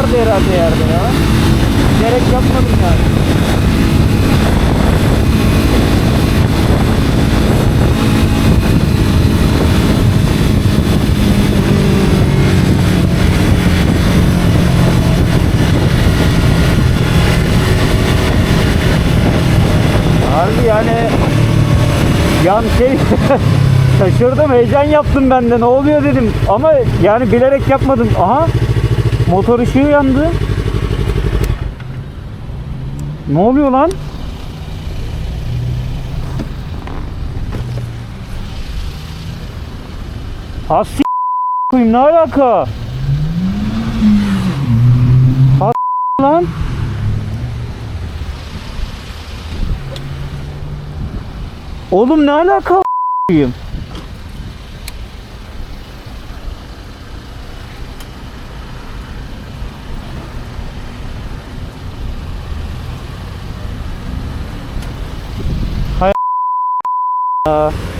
vardı herhalde yerde ya. Gerek yapmadım yani. Harbi yani yan şey şaşırdım heyecan yaptım bende. ne oluyor dedim ama yani bilerek yapmadım aha motor ışığı yandı. Ne oluyor lan? Ha s- koyayım ne alaka? Ha s- lan. Oğlum ne alaka koyayım? Ya.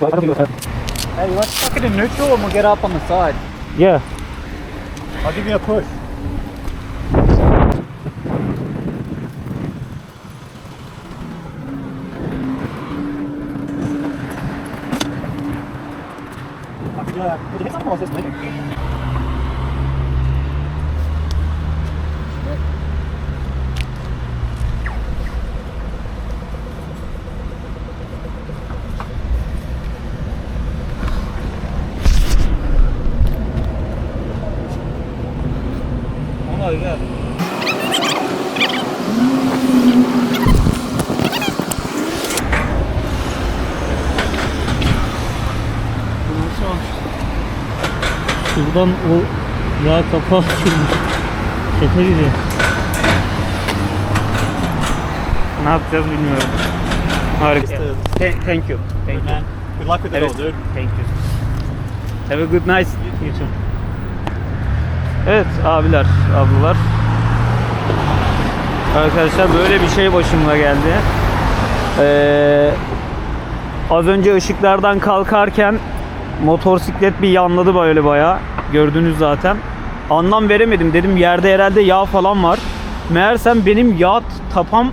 Hey, let's stuck it in neutral and we'll get up on the side? Yeah. I'll give you a push. Yeah, did you hit something or was this moving? My god. Şuradan o yağ kapağı açılmış. Şaka gibi. Ne yapacağız bilmiyorum. Harika. Thank, thank you. Thank you. Man, good luck with it all, dude. Thank you. Have a good night. You too. Evet abiler, ablalar. Arkadaşlar böyle bir şey başıma geldi. Ee, az önce ışıklardan kalkarken motosiklet bir yanladı böyle bayağı. Gördünüz zaten. Anlam veremedim. Dedim yerde herhalde yağ falan var. Meğersem benim yağ tapam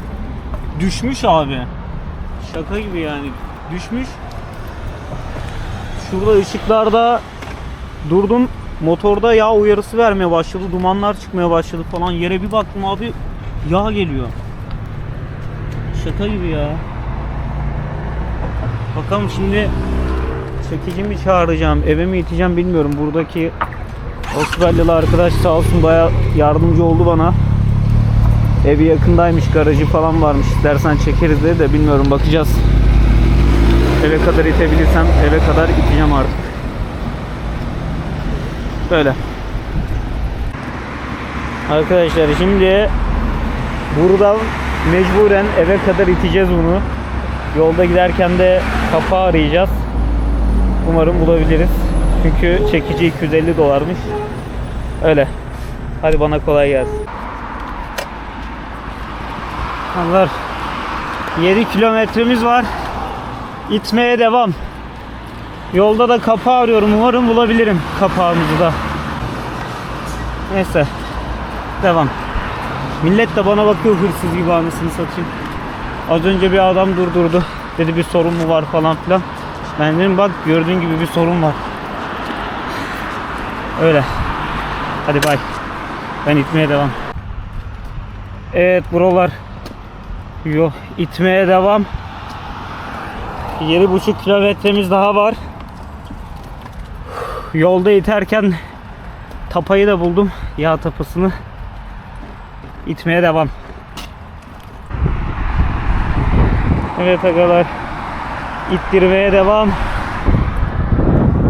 düşmüş abi. Şaka gibi yani. Düşmüş. Şurada ışıklarda durdum. Motorda yağ uyarısı vermeye başladı. Dumanlar çıkmaya başladı falan. Yere bir baktım abi yağ geliyor. Şaka gibi ya. Bakalım şimdi çekici mi çağıracağım, eve mi iteceğim bilmiyorum. Buradaki Avustralyalı arkadaş sağ olsun baya yardımcı oldu bana. Evi yakındaymış, garajı falan varmış. İstersen çekeriz dedi de bilmiyorum bakacağız. Eve kadar itebilirsem eve kadar iteceğim artık. Böyle. Arkadaşlar şimdi burada mecburen eve kadar iteceğiz bunu. Yolda giderken de kapağı arayacağız. Umarım bulabiliriz. Çünkü çekici 250 dolarmış. Öyle. Hadi bana kolay gelsin. Allah 7 kilometremiz var. İtmeye devam. Yolda da kapağı arıyorum. Umarım bulabilirim kapağımızı da. Neyse. Devam. Millet de bana bakıyor hırsız gibi anasını satayım. Az önce bir adam durdurdu. Dedi bir sorun mu var falan filan. Ben dedim bak gördüğün gibi bir sorun var. Öyle. Hadi bay. Ben itmeye devam. Evet buralar. Yo itmeye devam. 7,5 kilometremiz daha var. Yolda iterken tapayı da buldum. Yağ tapasını. İtmeye devam. Evet agalar. İttirmeye devam.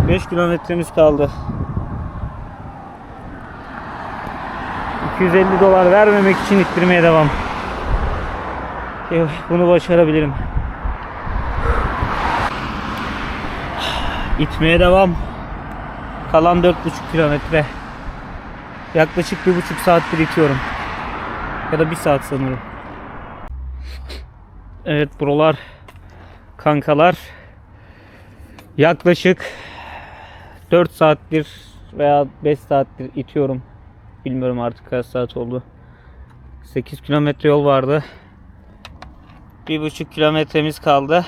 5 kilometremiz kaldı. 250 dolar vermemek için ittirmeye devam. Yok, Bunu başarabilirim. İtmeye devam. Kalan 4,5 kilometre. Yaklaşık bir buçuk saattir itiyorum. Ya da bir saat sanırım. Evet buralar kankalar. Yaklaşık 4 saattir veya 5 saattir itiyorum. Bilmiyorum artık kaç saat oldu. 8 kilometre yol vardı. 1,5 kilometremiz kaldı.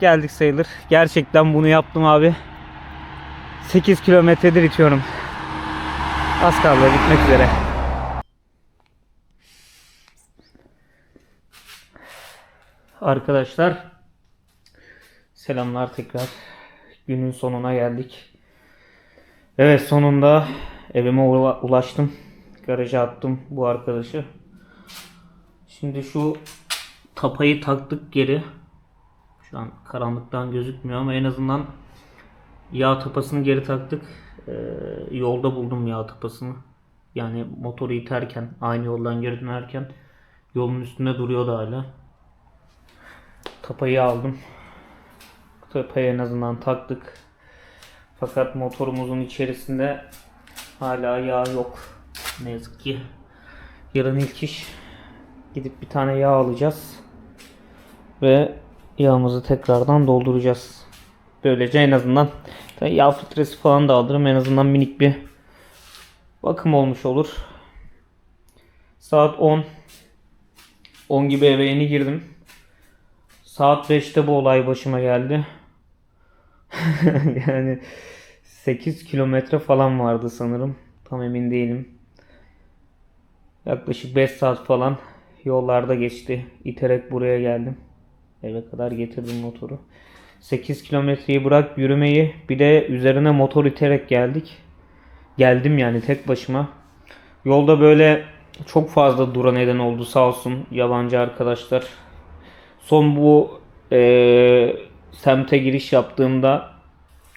Geldik sayılır. Gerçekten bunu yaptım abi. 8 kilometredir itiyorum. Az kaldı bitmek üzere. Arkadaşlar selamlar tekrar. Günün sonuna geldik. Evet sonunda evime ula- ulaştım. Garaja attım bu arkadaşı. Şimdi şu tapayı taktık geri. Şu an karanlıktan gözükmüyor ama en azından yağ tapasını geri taktık. Ee, yolda buldum yağ tapasını. Yani motoru iterken, aynı yoldan geri dönerken yolun üstünde duruyordu hala. Tapayı aldım. Tapayı en azından taktık. Fakat motorumuzun içerisinde hala yağ yok. Ne yazık ki. Yarın ilk iş gidip bir tane yağ alacağız. Ve yağımızı tekrardan dolduracağız. Böylece en azından yağ filtresi falan da alırım. En azından minik bir bakım olmuş olur. Saat 10. 10 gibi eve yeni girdim. Saat 5'te bu olay başıma geldi. yani 8 kilometre falan vardı sanırım. Tam emin değilim. Yaklaşık 5 saat falan yollarda geçti. İterek buraya geldim. Eve kadar getirdim motoru. 8 kilometreyi bırak yürümeyi bir de üzerine motor iterek geldik. Geldim yani tek başıma. Yolda böyle çok fazla dura neden oldu sağ olsun yabancı arkadaşlar. Son bu eee, semte giriş yaptığımda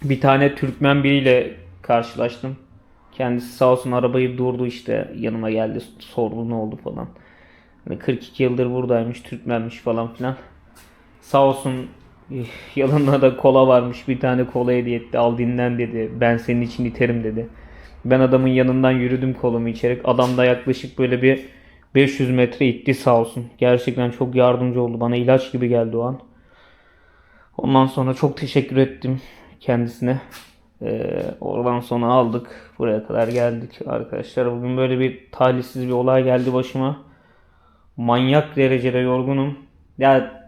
bir tane Türkmen biriyle karşılaştım. Kendisi sağ olsun arabayı durdu işte yanıma geldi sordu ne oldu falan. Hani 42 yıldır buradaymış Türkmenmiş falan filan. Sağ olsun yanında da kola varmış bir tane kola hediye etti al dinlen dedi. Ben senin için iterim dedi. Ben adamın yanından yürüdüm kolumu içerek. Adam da yaklaşık böyle bir 500 metre itti sağ olsun. Gerçekten çok yardımcı oldu. Bana ilaç gibi geldi o an. Ondan sonra çok teşekkür ettim kendisine. Ee, oradan sonra aldık. Buraya kadar geldik arkadaşlar. Bugün böyle bir talihsiz bir olay geldi başıma. Manyak derecede yorgunum. Ya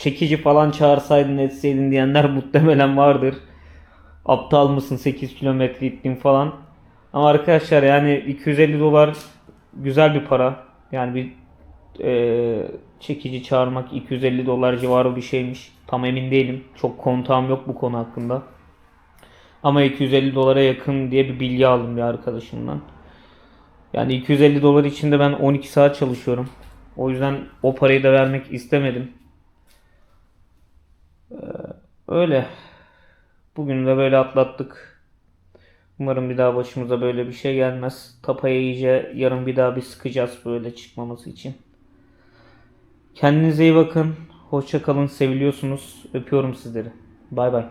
çekici falan çağırsaydın etseydin diyenler muhtemelen vardır. Aptal mısın 8 kilometre gittin falan. Ama arkadaşlar yani 250 dolar güzel bir para. Yani bir e, çekici çağırmak 250 dolar civarı bir şeymiş. Tam emin değilim. Çok kontağım yok bu konu hakkında. Ama 250 dolara yakın diye bir bilgi aldım bir arkadaşımdan. Yani 250 dolar içinde ben 12 saat çalışıyorum. O yüzden o parayı da vermek istemedim. Öyle. Bugün de böyle atlattık. Umarım bir daha başımıza böyle bir şey gelmez. Tapaya iyice yarın bir daha bir sıkacağız böyle çıkmaması için. Kendinize iyi bakın. Hoşça kalın. Seviliyorsunuz. Öpüyorum sizleri. Bay bay.